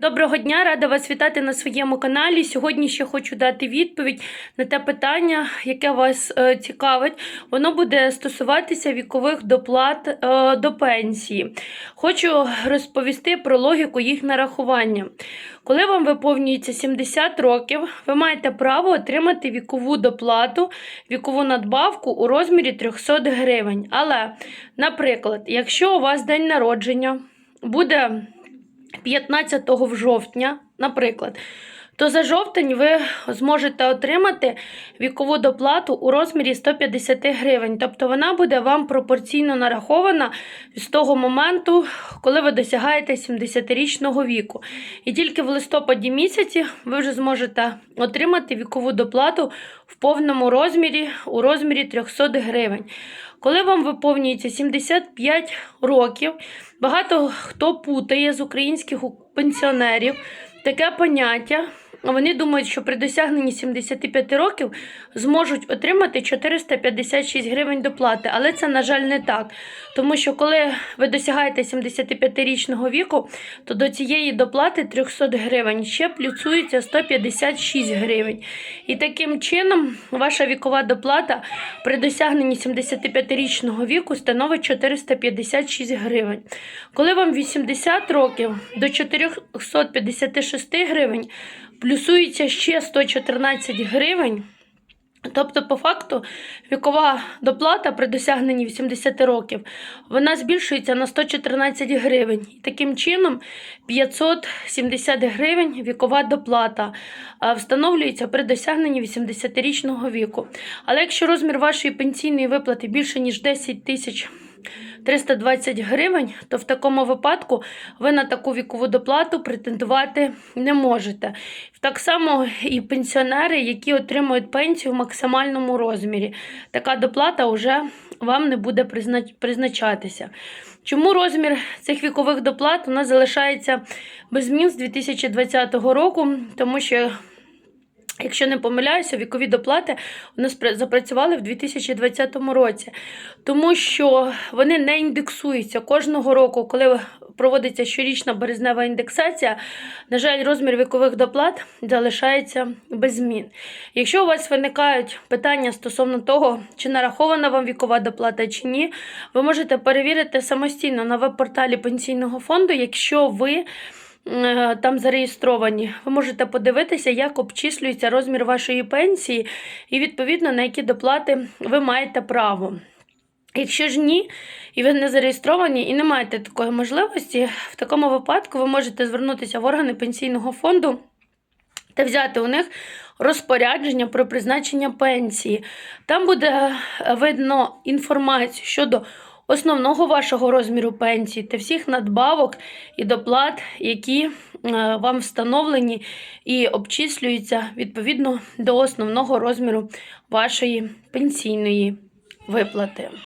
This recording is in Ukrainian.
Доброго дня, рада вас вітати на своєму каналі. Сьогодні ще хочу дати відповідь на те питання, яке вас е, цікавить. Воно буде стосуватися вікових доплат е, до пенсії. Хочу розповісти про логіку їх нарахування. Коли вам виповнюється 70 років, ви маєте право отримати вікову доплату, вікову надбавку у розмірі 300 гривень. Але, наприклад, якщо у вас день народження буде 15 в жовтня, наприклад, то за жовтень ви зможете отримати вікову доплату у розмірі 150 гривень. Тобто вона буде вам пропорційно нарахована з того моменту, коли ви досягаєте 70-річного віку. І тільки в листопаді місяці ви вже зможете отримати вікову доплату в повному розмірі у розмірі 300 гривень. Коли вам виповнюється 75 років, багато хто путає з українських пенсіонерів таке поняття. Вони думають, що при досягненні 75 років зможуть отримати 456 гривень доплати, але це, на жаль, не так. Тому що коли ви досягаєте 75-річного віку, то до цієї доплати 300 гривень ще плюсується 156 гривень. І таким чином ваша вікова доплата при досягненні 75-річного віку становить 456 гривень. Коли вам 80 років до 456 гривень плюсується ще 114 гривень. Тобто, по факту, вікова доплата при досягненні 80 років вона збільшується на 114 гривень. І таким чином 570 гривень вікова доплата встановлюється при досягненні 80-річного віку. Але якщо розмір вашої пенсійної виплати більше, ніж 10 тисяч 320 гривень, то в такому випадку ви на таку вікову доплату претендувати не можете. Так само і пенсіонери, які отримують пенсію в максимальному розмірі. Така доплата вже вам не буде призначатися. Чому розмір цих вікових доплат у нас залишається без змін з 2020 року? Тому що Якщо не помиляюся, вікові доплати у нас запрацювали в 2020 році, тому що вони не індексуються кожного року, коли проводиться щорічна березнева індексація. На жаль, розмір вікових доплат залишається без змін. Якщо у вас виникають питання стосовно того, чи нарахована вам вікова доплата чи ні, ви можете перевірити самостійно на веб-порталі пенсійного фонду, якщо ви. Е, там зареєстровані. Ви можете подивитися, як обчислюється розмір вашої пенсії, і, відповідно, на які доплати ви маєте право. Якщо ж ні, і ви не зареєстровані і не маєте такої можливості, в такому випадку ви можете звернутися в органи пенсійного фонду та взяти у них розпорядження про призначення пенсії. Там буде видно інформацію щодо основного вашого розміру пенсії та всіх надбавок і доплат, які е, вам встановлені і обчислюються відповідно до основного розміру вашої пенсійної виплати.